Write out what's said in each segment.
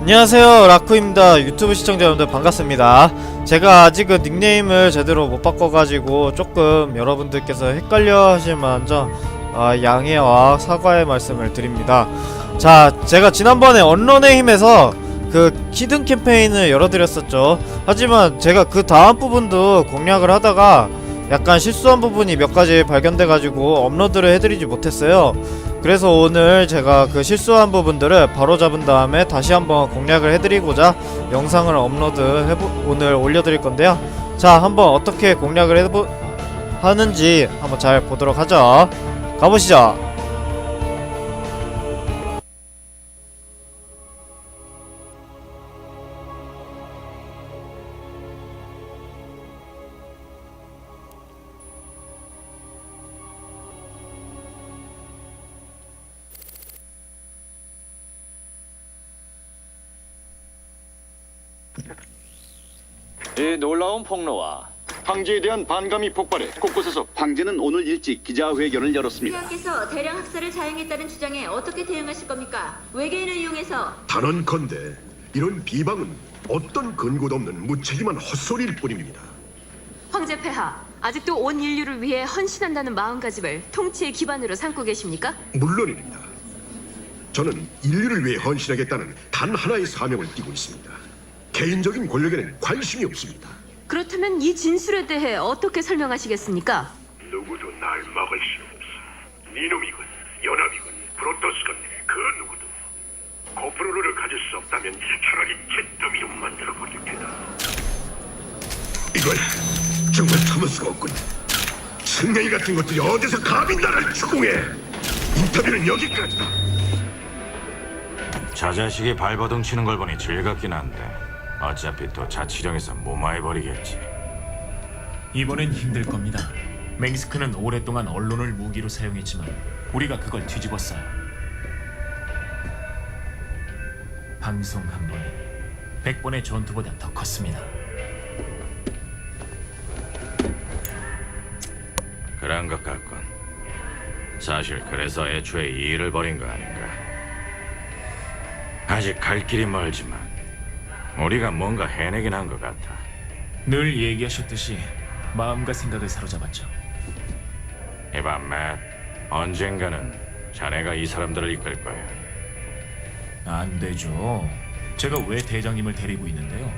안녕하세요. 라쿠입니다. 유튜브 시청자 여러분들 반갑습니다. 제가 아직은 닉네임을 제대로 못 바꿔가지고 조금 여러분들께서 헷갈려 하실 만한 점 아, 양해와 사과의 말씀을 드립니다. 자 제가 지난번에 언론의 힘에서 그 히든 캠페인을 열어드렸었죠. 하지만 제가 그 다음 부분도 공략을 하다가 약간 실수한 부분이 몇 가지 발견돼가지고 업로드를 해드리지 못했어요 그래서 오늘 제가 그 실수한 부분들을 바로 잡은 다음에 다시 한번 공략을 해드리고자 영상을 업로드 해보 오늘 올려드릴 건데요. 자, 한번 어떻게 공략을 해보 하는지 한번 잘 보도록 하죠. 가보시죠. 놀라운 폭로와 황제에 대한 반감이 폭발해 곳곳에서 황제는 오늘 일찍 기자회견을 열었습니다. 대학에서 대량 학살을 자행했다는 주장에 어떻게 대응하실 겁니까? 외계인을 이용해서 단언컨대 이런 비방은 어떤 근거도 없는 무책임한 헛소리일 뿐입니다. 황제 폐하, 아직도 온 인류를 위해 헌신한다는 마음가짐을 통치의 기반으로 삼고 계십니까? 물론입니다. 저는 인류를 위해 헌신하겠다는 단 하나의 사명을 띠고 있습니다. 개인적인 권력에는 관심이 없습니다. 그렇다면 이 진술에 대해 어떻게 설명하시겠습니까? 누구도 날 막을 수 없어. 니놈이건 연합이건 프로토스건 그 누구도 코프로르를 가질 수 없다면 차라리 잿더미로 만들어 버릴 테다. 이걸 정말 참을 수가 없군. 승냥이 같은 것들이 어디서 감히 나를 추궁해? 인터뷰는 여기까지다. 자자식이 발버둥 치는 걸 보니 즐겁긴 한데 어차피 또 자치령에서 무마해버리겠지 이번엔 힘들 겁니다. 맹스크는 오랫동안 언론을 무기로 사용했지만 우리가 그걸 뒤집었어요. 방송 한 번이 100번의 전투보다 더 컸습니다. 그런 것 같군 사실 그래서 애초에 이 일을 벌인 거 아닌가 아직 갈 길이 멀지만 우리가 뭔가 해내긴 한 것 같아 늘 얘기하셨듯이 마음과 생각을 사로잡았죠. 이봐 맷 언젠가는 자네가 이 사람들을 이끌 거야 안 되죠. 제가 왜 대장님을 데리고 있는데요?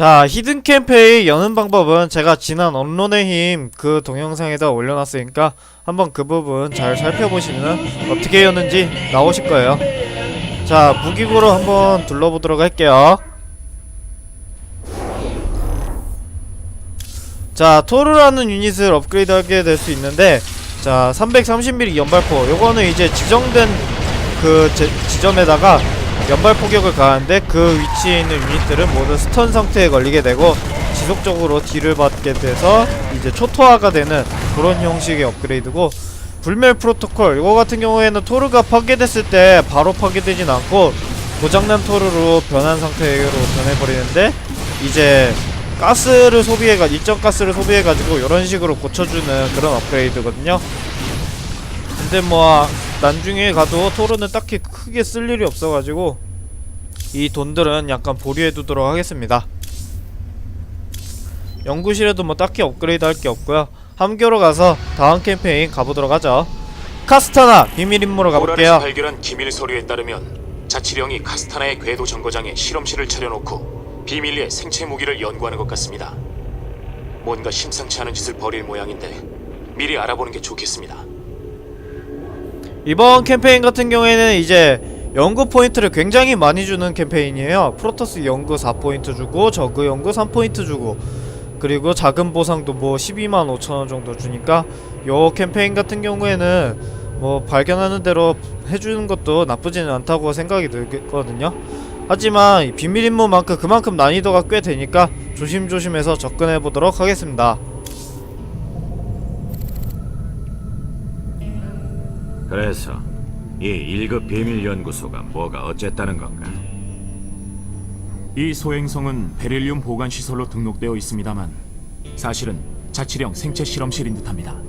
자, 히든 캠페인 여는 방법은 제가 지난 언론의 힘 그 동영상에다 올려놨으니까 한번 그 부분 잘 살펴보시면 어떻게 여는지 나오실 거예요. 자, 무기고로 한번 둘러보도록 할게요. 자, 토르라는 유닛을 업그레이드 하게 될 수 있는데 자, 330mm 연발포 요거는 이제 지정된 그 제- 지점에다가 연발 포격을 가하는데 그 위치에 있는 유닛들은 모두 스턴 상태에 걸리게 되고 지속적으로 딜을 받게 돼서 이제 초토화가 되는 그런 형식의 업그레이드고 불멸 프로토콜 이거 같은 경우에는 토르가 파괴됐을 때 바로 파괴되진 않고 고장난 토르로 변한 상태로 변해버리는데 이제 가스를 소비해가 일정 가스를 소비해가지고 이런 식으로 고쳐주는 그런 업그레이드거든요. 근데 뭐 나중에 가도 토르는 딱히 크게 쓸 일이 없어가지고 이 돈들은 약간 보류해두도록 하겠습니다. 연구실에도 뭐 딱히 업그레이드 할 게 없고요. 함교로 가서 다음 캠페인 가보도록 하죠. 카스타나 비밀 임무로 가볼게요. 오란에서 발견한 기밀 서류에 따르면 자치령이 카스타나의 궤도 정거장에 실험실을 차려놓고 비밀리에 생체 무기를 연구하는 것 같습니다. 뭔가 심상치 않은 짓을 벌일 모양인데 미리 알아보는 게 좋겠습니다. 이번 캠페인 같은 경우에는 이제 연구 포인트를 굉장히 많이 주는 캠페인이에요. 프로토스 연구 4포인트 주고 저그 연구 3포인트 주고 그리고 작은 보상도 뭐 12만 5천원 정도 주니까 요 캠페인 같은 경우에는 뭐 발견하는 대로 해주는 것도 나쁘지는 않다고 생각이 들거든요. 하지만 이 비밀 임무만큼 그만큼 난이도가 꽤 되니까 조심조심해서 접근해 보도록 하겠습니다. 그래서 이 1급 비밀 연구소가 뭐가 어쨌다는 건가? 이 소행성은 베릴륨 보관 시설로 등록되어 있습니다만 사실은 자치령 생체 실험실인 듯합니다.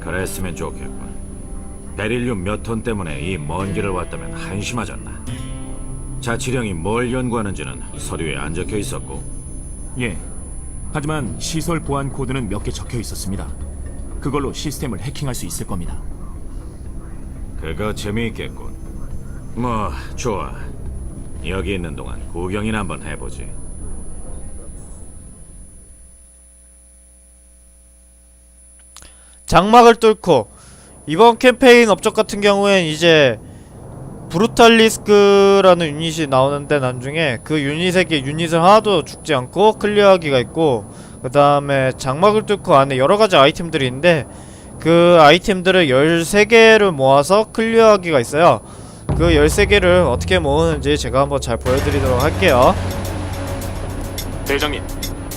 그랬으면 좋겠군. 베릴륨 몇 톤 때문에 이 먼 길을 왔다면 한심하잖나. 자치령이 뭘 연구하는지는 서류에 안 적혀 있었고 예. 하지만 시설 보안 코드는 몇 개 적혀 있었습니다. 그걸로 시스템을 해킹할 수 있을 겁니다. 그거 재미있겠군. 뭐 좋아. 여기 있는 동안 구경이나 한번 해보지. 장막을 뚫고 이번 캠페인 업적 같은 경우엔 이제 브루탈리스크라는 유닛이 나오는데 나중에 그 유닛에게 유닛을 하나도 죽지 않고 클리어하기가 있고 그 다음에 장막을 뚫고 안에 여러가지 아이템들이 있는데 그 아이템들을 13개를 모아서 클리어하기가 있어요 그 13개를 어떻게 모으는지 제가 한번 잘 보여드리도록 할게요 대장님,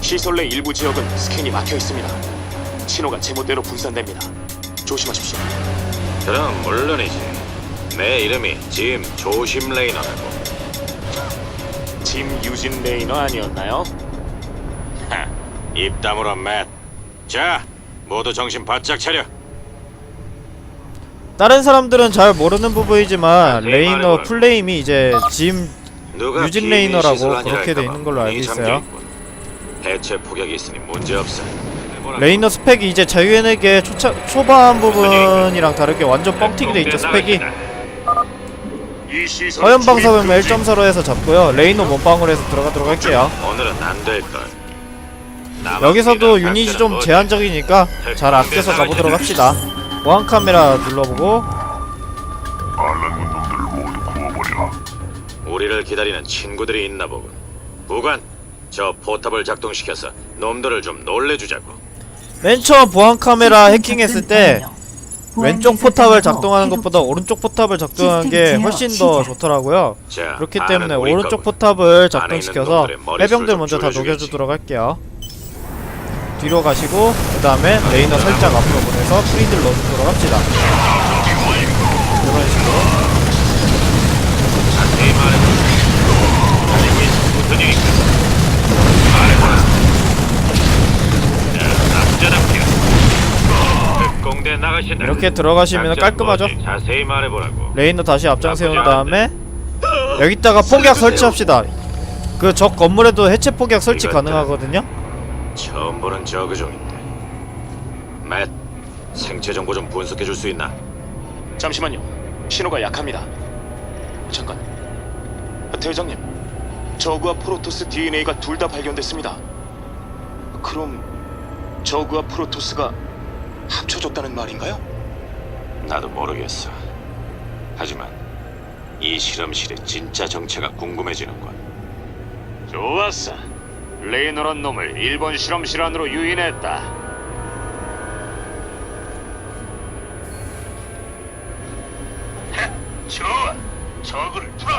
시설 내 일부 지역은 스캔이 막혀 있습니다. 신호가 제멋대로 분산됩니다. 조심하십시오. 그럼 물론이지. 내 이름이 짐 조심 레이너라고. 짐 유진 레이너 아니었나요? 하, 입 다물어 맷. 자, 모두 정신 바짝 차려. 다른 사람들은 잘 모르는 부분이지만 자세히 레이너 말해보라고. 풀네임이 이제 짐 유진 레이너라고 그렇게 돼 있는 걸로 알고 있어요. 대체 폭격이 있으니 문제 없어. 레이너 스펙이 이제 자유엔에게 초차, 초반 부분이랑 다르게 완전 뻥튀기 돼 있죠 스펙이. 이 시설 화염 방사범 1.4로 해서 잡고요. 레이너 몸빵으로 해서 들어가도록 할게요. 오늘은 안될 걸. 여기서도 유닛이 좀 제한적이니까 잘 아껴서 가보도록 합시다 보안 카메라 눌러보고 반란군 놈들을 모두 구워버려. 우리를 기다리는 친구들이 있나 보군. 부관, 저 포탑을 작동시켜서 놈들을 좀 놀래주자고. 맨 처음 보안 카메라 해킹했을 때 왼쪽 포탑을 작동하는 것보다 오른쪽 포탑을 작동하는 게 훨씬 더 좋더라고요 자, 그렇기 때문에 오른쪽. 포탑을 작동시켜서 해병들 좀 먼저 다. 녹여주도록 할게요 뒤로 가시고 그 다음에 레이너 살짝 앞으로 보내서 프리들 넣어주도록 합시다 이런 식으로. 이렇게 들어가시면 깔끔하죠. 레이너 다시 앞장 세운 다음에 여기다가 폭약 설치합시다 그 적 건물에도 해체 폭약 설치 가능하거든요 처음 보는 저그종인데. 맷, 생체 정보 좀 분석해 줄 수 있나? 잠시만요. 신호가 약합니다. 잠깐. 대장님, 저그와 프로토스 DNA가 둘 다 발견됐습니다. 그럼 저그와 프로토스가 합쳐졌다는 말인가요? 나도 모르겠어. 하지만 이 실험실의 진짜 정체가 궁금해지는군. 좋았어. 레이너란 놈을 일본 실험실 안으로 유인했다. 좋아. 저그를 풀어.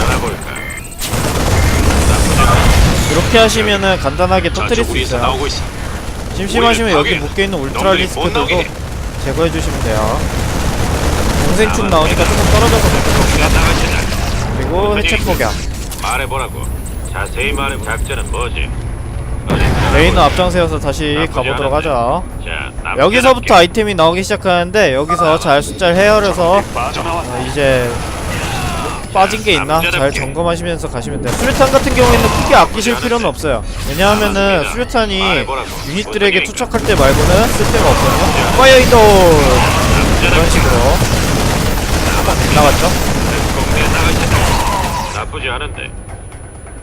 알아볼까? 이렇게 하시면은 간단하게 터뜨릴 수 우리에서 있어요 나오고 있어. 심심하시면 여기 묶여있는 놈들이 못 나오게 해. 제거해주시면 돼요 공생충 나오니까 조금 떨어져서 우리가 나가시자. 그리고 해체 폭약. 말해보라고. 자세히 말해. 작전은 뭐지? 레이너 앞장 세워서 다시 가보도록 하죠. 자, 여기서부터 아이템이 나오기 시작하는데 여기서 잘 숫자를 헤아려서. 어, 이제 빠진 게 있나? 잘 점검하시면서 가시면 돼요. 수류탄 같은 경우에는 크게 아끼실 필요는 없어요. 왜냐하면은 수류탄이 유닛들에게 투척할 때 말고는 쓸데가 없거든요. 파이어 인도 이런 식으로. 나갔죠 나쁘지 않은데.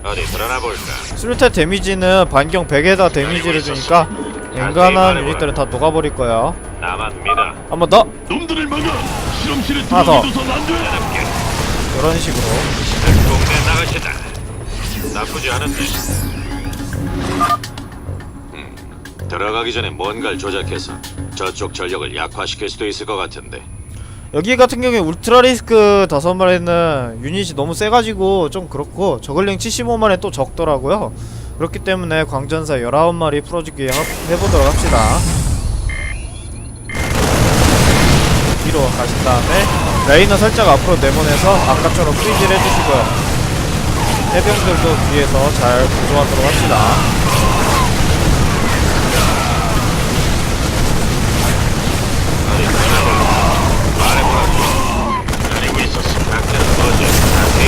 어디 드러나 볼까? 수류탄 데미지는 반경 100에다 데미지를 주니까 웬간한 유닛들은 다 녹아버릴 나만 믿어. 한번 더 놈들을 막아. 실험실에 하나 더. 들어가둬선 안 돼. 이런 식으로 공대 나가시자. 나쁘지 않은데. 음, 들어가기 전에 뭔가를 조작해서 저쪽 전력을 약화시킬 수도 있을 것 같은데. 여기 같은 경우에 울트라 리스크 다섯 마리는 유닛이 너무 세가지고 좀 그렇고 저글링 75만에 또 적더라고요. 그렇기 때문에 광전사 19마리 풀어주기 하- 해보도록 합시다. 쪽 가신 다음에 레이너 살짝 앞으로 내보내서 아까처럼 프리즈를 해주시고요. 해병들도 뒤에서 잘 구조하도록 합시다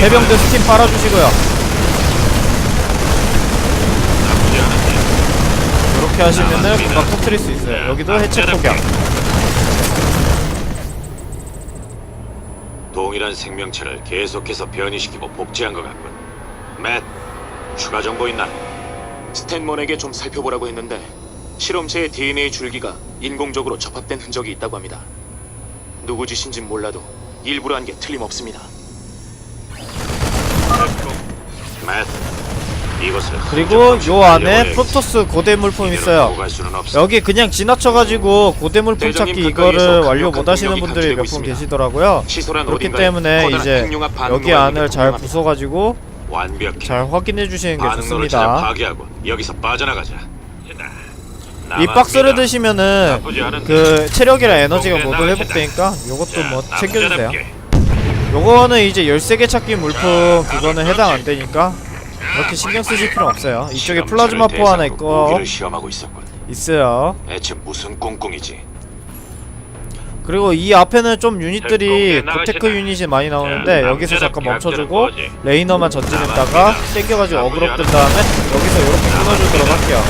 해병들 스팀 빨아주시고요. 이렇게 하시면은 금방 터트릴 수 있어요 여기도 해체 폭격 동일한 생명체를 계속해서 변이시키고 복제한 것 같군. 맷, 추가 정보 있나? 스탠먼에게 좀 살펴보라고 했는데 실험체의 DNA 줄기가 인공적으로 접합된 흔적이 있다고 합니다. 누구 짓인진 몰라도 일부러 한 게 틀림없습니다. 맷, 이것을 그리고 요 안에. 프로토스 고대 물품 이대로 있어요. 여기 그냥 지나쳐가지고 고대 물품 대장님 찾기 가까이에서 이거를 완료 못하시는 분들이 몇 분 계시더라고요 그렇기 때문에 이제 여기 안을 게 잘. 부숴가지고. 잘 확인해 주시는 게 좋습니다 파괴하고 여기서 빠져나가자. 이 박스를 드시면은. 그 체력이랑 에너지가 모두. 회복되니까 요것도 뭐 자, 챙겨주세요. 요거는 이제 13개 찾기 물품 그거는 해당 안 되니까 그렇게 신경 쓰실 필요 없어요 이쪽에 플라즈마 포 하나 있고 무기를 시험하고 있었군. 있어요 대체 무슨 꽁꽁이지? 그리고 이 앞에는 좀 유닛들이. 고테크 유닛이 많이 나오는데 자, 여기서 잠깐 멈춰주고? 레이너만 전진했다가. 땡겨가지고 뜬 않아. 다음에 여기서 이렇게 끊어주도록 할게요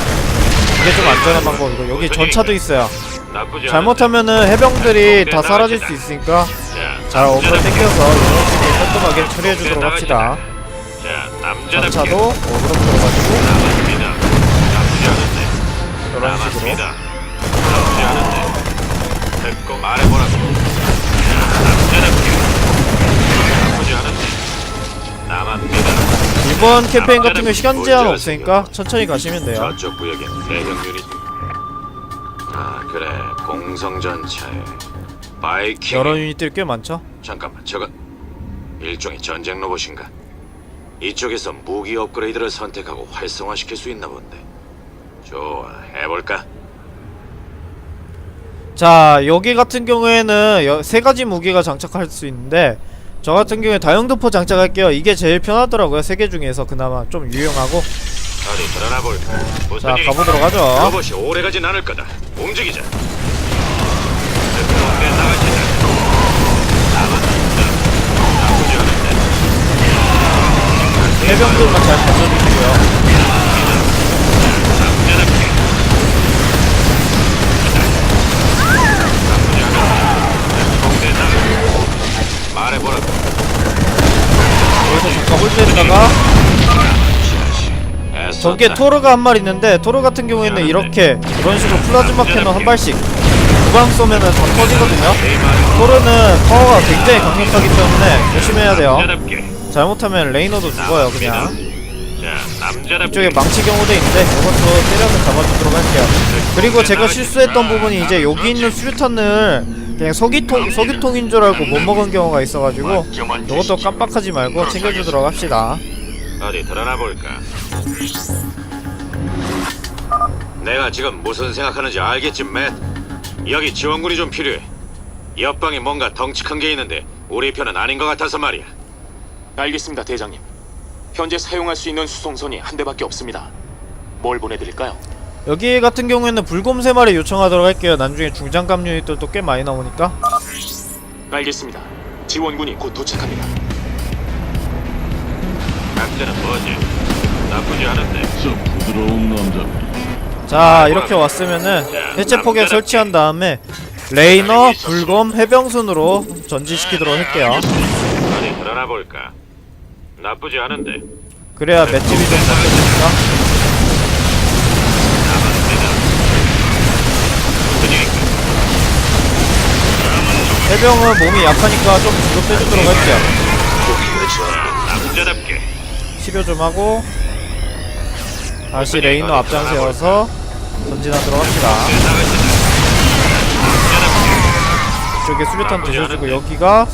이게 좀 안전한 방법이고 여기 무슨 전차도 있어요 잘못하면은 해병들이 다 사라질 수. 있으니까. 자, 남자답게. 땡겨서 이런 식으로 깔끔하게 처리해주도록 합시다 자, 남자답게. 전차도 어그로 들어가지고 남았습니다. 나쁘지 않은데. 이런 식으로 남았습니다. 나쁘지 않은데. 듣고 말해보라고. 자, 남자답게. 나쁘지 않은데. 남았습니다. 이번 캠페인 같은 거 시간 제한 없으니까 천천히 가시면 돼요 저쪽 구역엔 대형 유닛. 아 그래 공성 전차에 바이킹. 여러 유닛들이 꽤 많죠 잠깐만 저건 일종의 전쟁 로봇인가? 이쪽에서 무기 업그레이드를 선택하고 활성화시킬 수 있나 본데. 좋아 해볼까? 자 여기 같은 경우에는 여, 세 가지 무기가 장착할 수 있는데 저 같은 경우에 다용도포 장착할게요 이게 제일 편하더라고요 세 개 중에서 그나마 좀 유용하고 어디 드러나 볼까? 무슨 자? 가보도록 하죠 로봇이 오래가진 않을 거다. 움직이자. 해병들만 잘. 말해보라고. 여기서 잠깐 홀드했다가 애썼다. 저게 토르가 한 마리 있는데 토르 같은 경우에는 이렇게 이런 식으로 플라즈마 캐논 한 발씩 두방 쏘면은 다 터지거든요 토르는 파워가 굉장히 강력하기 때문에 조심해야 돼요. 잘못하면 레이너도 죽어요 그냥. 이쪽에 망치 경우도 있는데 이것도 때려서 잡아주도록 할게요 그리고 제가 실수했던 부분이 이제 여기 있는 수류탄을 그냥 석유통, 석유통인 줄 알고 못 먹은 경우가 있어가지고 이것도 깜빡하지 말고 챙겨주도록 합시다 어디 드러나 볼까? 내가 지금 무슨 생각하는지 알겠지, 맷? 여기 지원군이 좀 필요해. 옆방에 뭔가 덩치 큰 게 있는데 우리 편은 아닌 것 같아서 말이야. 알겠습니다, 대장님. 현재 사용할 수 있는 수송선이 한 대밖에 없습니다. 뭘 보내드릴까요? 여기 같은 경우에는 불곰 세 마리 요청하도록 할게요 나중에 중장갑 유닛들도 꽤 많이 나오니까 알겠습니다. 지원군이 곧 도착합니다. 작전은 뭐지? 나쁘지 않은데. 자 이렇게 왔으면은 해체 포격 설치한 다음에 레이너, 불검, 해병순으로 전진시키도록 할게요 어디 드러나 볼까? 나쁘지 않은데. 그래야 맷집이 좀 일인가? 해병은 몸이 약하니까 좀 뒤로 빼주도록 할게요 남자답게. 치료 좀 하고 다시 레이너 앞장 세워서 전진하도록 합시다 이쪽에 수류탄 드셔주고 여기가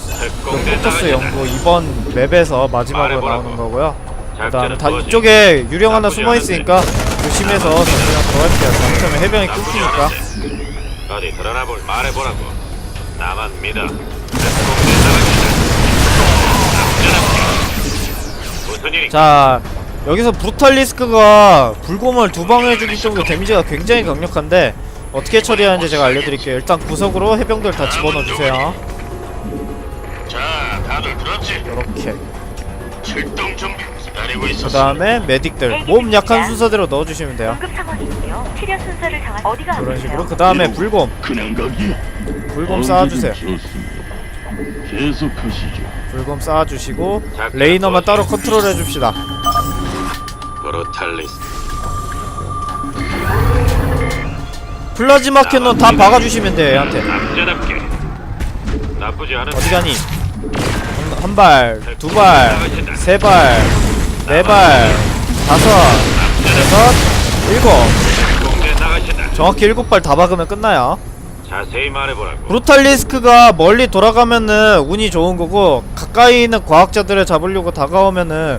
그 포토스 연구 이번 맵에서 마지막으로 나오는 거고요. 그 다음에 다 이쪽에 유령 하나 숨어있으니까 조심해서 전진하도록 할게요. 잘못하면 해병이 끊기니까. 어디 드러나 볼 말해보라고. 무슨 일이? 자 여기서 브루탈리스크가 불곰을 두 방 해주기 정도 데미지가 굉장히 강력한데 어떻게 처리하는지 제가 알려드릴게요 일단 구석으로 해병들 다 집어넣어주세요 자, 다들 들었지? 이렇게 출동 준비 기다리고 그 있었어. 다음에 메딕들 몸 약한 순서대로 넣어주시면 돼요 응급. 치료 순서를 정한 어디가 아프세요? 식으로 그 다음에 불곰 그냥 가기. 불곰 쌓아주세요 계속하시죠. 불곰 쌓아주시고 레이너만 따로 컨트롤 해줍시다 브로탈리스. 플라즈마 캐논 다 박아주시면 돼요 얘한테 남자답게. 나쁘지 않은. 어디 가니 한 발, 두 발, 세 발, 네 발, 다섯, 여섯, 일곱. 정확히 일곱 발 다 박으면 끝나요 자세히 말해보라고. 브루탈리스크가 멀리 돌아가면은 운이 좋은 거고 가까이 있는 과학자들을 잡으려고 다가오면은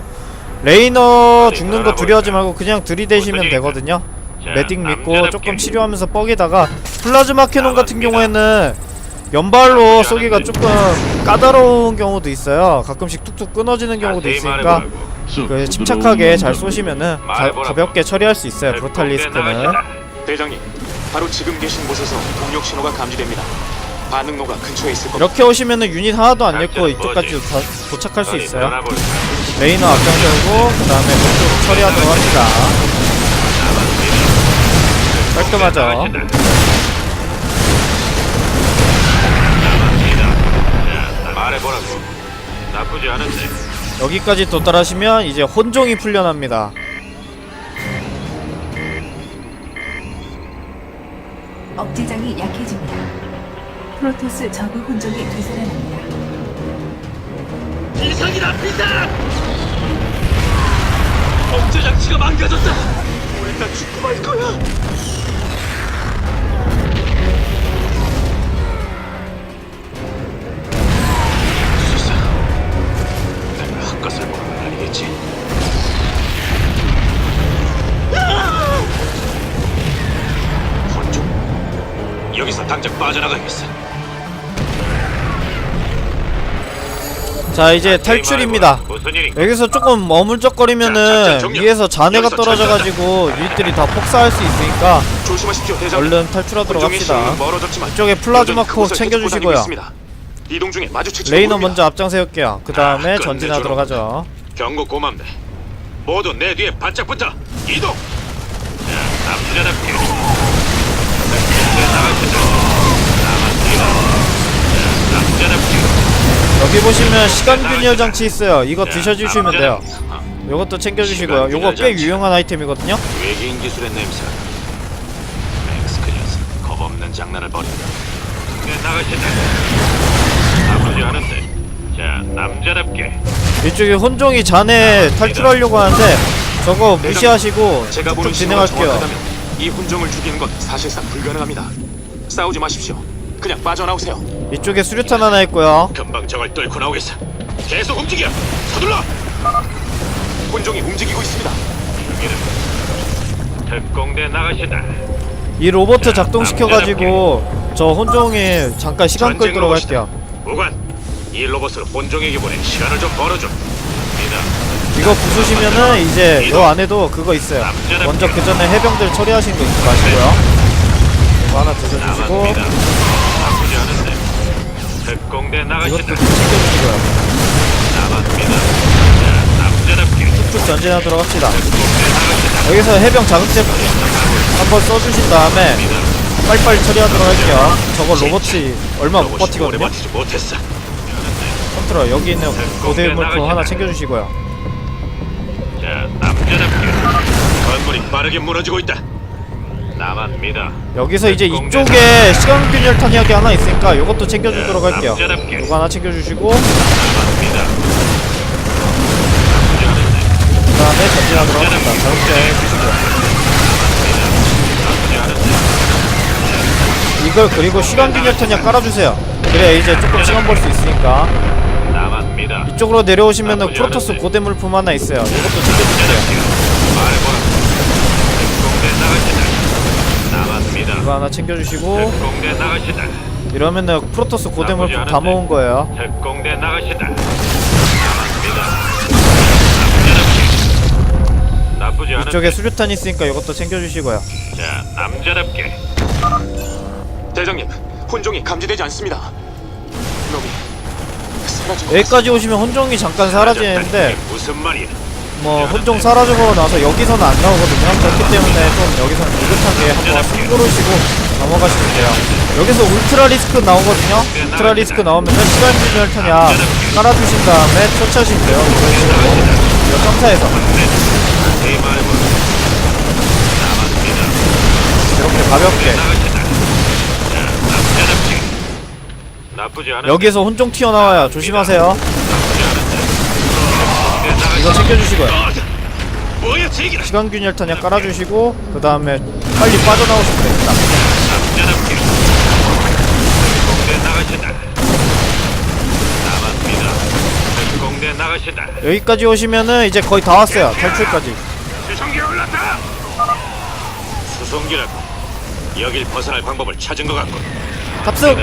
레이너 죽는 거 두려워하지 말고 그냥 들이대시면 되거든요 메딕 믿고 조금 치료하면서 뻑이다가 플라즈마 캐논 같은 경우에는 연발로 쏘기가 조금 까다로운 경우도 있어요. 가끔씩 툭툭 끊어지는 경우도 있으니까. 그 침착하게 잘 쏘시면은 가, 가볍게 처리할 수 있어요. 브루탈리스크는. 대장님, 바로 지금 계신 곳에서 동력 신호가 감지됩니다. 반응로가 근처에 있을 겁니다. 이렇게 오시면은 유닛 하나도 안 잃고 이쪽까지 다 도착할 수 있어요. 레이너 앞장서고 그 다음에 그쪽 처리하도록 합니다 깔끔하죠 말해보라고. 나쁘지 않은데. 여기까지 도달하시면 이제 혼종이 풀려납니다 억제장이 약해집니다. 프로토스 저그 혼종이 되살아납니다. 비상이다, 비상! 억제 장치가 망가졌다. 우리 다 죽고 말 거야. 빠져나가야겠어. 자 이제 탈출입니다 무슨 일이? 여기서 조금 머물쩍거리면은 위에서 잔해가 떨어져가지고 유닛들이 다 폭사할 수 있으니까 조심하십시오. 얼른 탈출하도록 합시다 멀어졌지만 이쪽에 플라즈마 여전히 코어 그곳을 계속 챙겨주시고요. 다니고 있습니다. 이동 중에 마주칠지 레이너 모릅니다. 먼저 앞장 세울게요 그 다음에 아, 전진하도록 하죠 경고 고맙네. 모두 내 뒤에 바짝 붙어. 이동. 자, 남자답게. 여기 보시면 시간 균열 장치 있어요 이거 드셔주시면 돼요 요것도 챙겨주시고요 요거 꽤 유용한 아이템이거든요 외계인 기술의 냄새가 나. 엑스크리언스 겁없는 장난을 벌인다. 내 나가시다. 나쁘지 않은데. 자, 남자답게. 이쪽에 혼종이 잔해 탈출하려고 하는데 저거 무시하시고 제가 보는 신호가 진행할게요 정확하다면 이 혼종을 죽이는 건 사실상 불가능합니다. 싸우지 마십시오. 그냥 빠져나오세요. 이쪽에 수류탄 하나 있고요 금방 저걸 뚫고 나오겠어. 계속 움직여. 서둘러. 혼종이 움직이고 있습니다. 특공대 나가시다. 이 로봇 작동시켜가지고 저 혼종에 잠깐 시간 끌도록. 할게요 무관, 이 로봇을 본종에게 보내 시간을 좀 벌어줘. 이거 부수시면은 이제 요 안에도 그거 있어요 먼저 그 전에 해병들 처리하신 거 잊지 마시고요 이거 하나 드셔주시고 특공대 이것도 나가시다. 챙겨주시고요 남았습니다. 자, 남자답게. 쭉 전진하도록 합시다. 여기서 해병 자극제 한번 써주신 다음에 빨리빨리 처리하도록 할게요 저거 로봇이 얼마 못 오래 버티거든요 버티지 못했어. 컨트롤 여기 있는 고대 물품 하나 챙겨주시고요 자, 남자답게. 건물이 빠르게 무너지고 있다. 남았습니다. 여기서 이제 이쪽에 시간 균열 탄약이 하나 있으니까 요것도 챙겨주도록 할게요 남자답게. 이거 하나 챙겨주시고 남았습니다. 그 다음에 전진하도록 합니다 자극제 않은데. 이걸 그리고 시간 균열 탄약 깔아주세요 그래야 이제 조금 시간 벌 수 있으니까 남았습니다. 이쪽으로 내려오시면은 프로토스 고대 물품 하나 있어요 이것도 챙겨주세요 말해보라. 이거 하나 챙겨주시고 특공대 나가시다. 이러면은 프로토스 고대물품 다 모은 거예요 특공대. 나쁘지 않은 이쪽에 수류탄 있으니까 이것도 챙겨주시고요 자 남자답게 대장님, 혼종이 감지되지 않습니다. 놈이 사라진 것 여기까지 오시면 혼종이 잠깐 사라지는데 무슨 말이야? 뭐 혼종 사라지고 나서 여기서는 안 나오거든요. 그렇기 때문에 좀 여기서는 느긋하게 한번 숨 고르시고 넘어가시면 돼요. 여기서 울트라 리스크 나오거든요. 울트라 리스크 나오면은 시간 진열 타냐 깔아주신 다음에 처치하시면 돼요. 이런 식으로 이. 남았습니다. 이렇게 가볍게 여기에서 혼종 튀어나와요. 조심하세요 이거 챙겨주시고요 뭐야 제기라. 시간 균열 타냐 깔아주시고 그 다음에 빨리 빠져나오시면 됩니다. 여기까지 오시면은 이제 거의 다 왔어요 탈출까지 수송기 올랐다. 수송기라고. 여길 벗어날 방법을 찾은 것 같군. 탑승!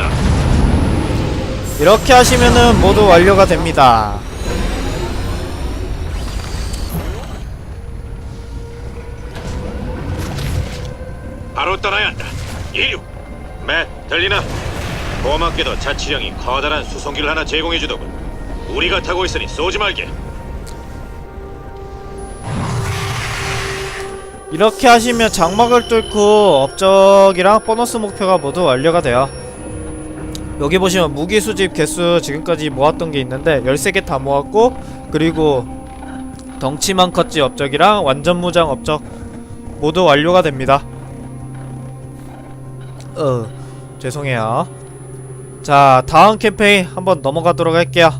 이렇게 하시면은 모두 완료가 됩니다 바로 떠나야 한다. 이륙. 맷, 들리나? 고맙게도 자치령이 커다란 수송기를 하나 제공해주더군. 우리가 타고 있으니 쏘지 말게. 이렇게 하시면 장막을 뚫고 업적이랑 보너스 목표가 모두 완료가 돼요 여기 보시면 무기 수집 개수 지금까지 모았던 게 있는데 13개 다 모았고 그리고 덩치만 컸지 업적이랑 완전 무장 업적 모두 완료가 됩니다 어 죄송해요. 자 다음 캠페인 한번 넘어가도록 할게요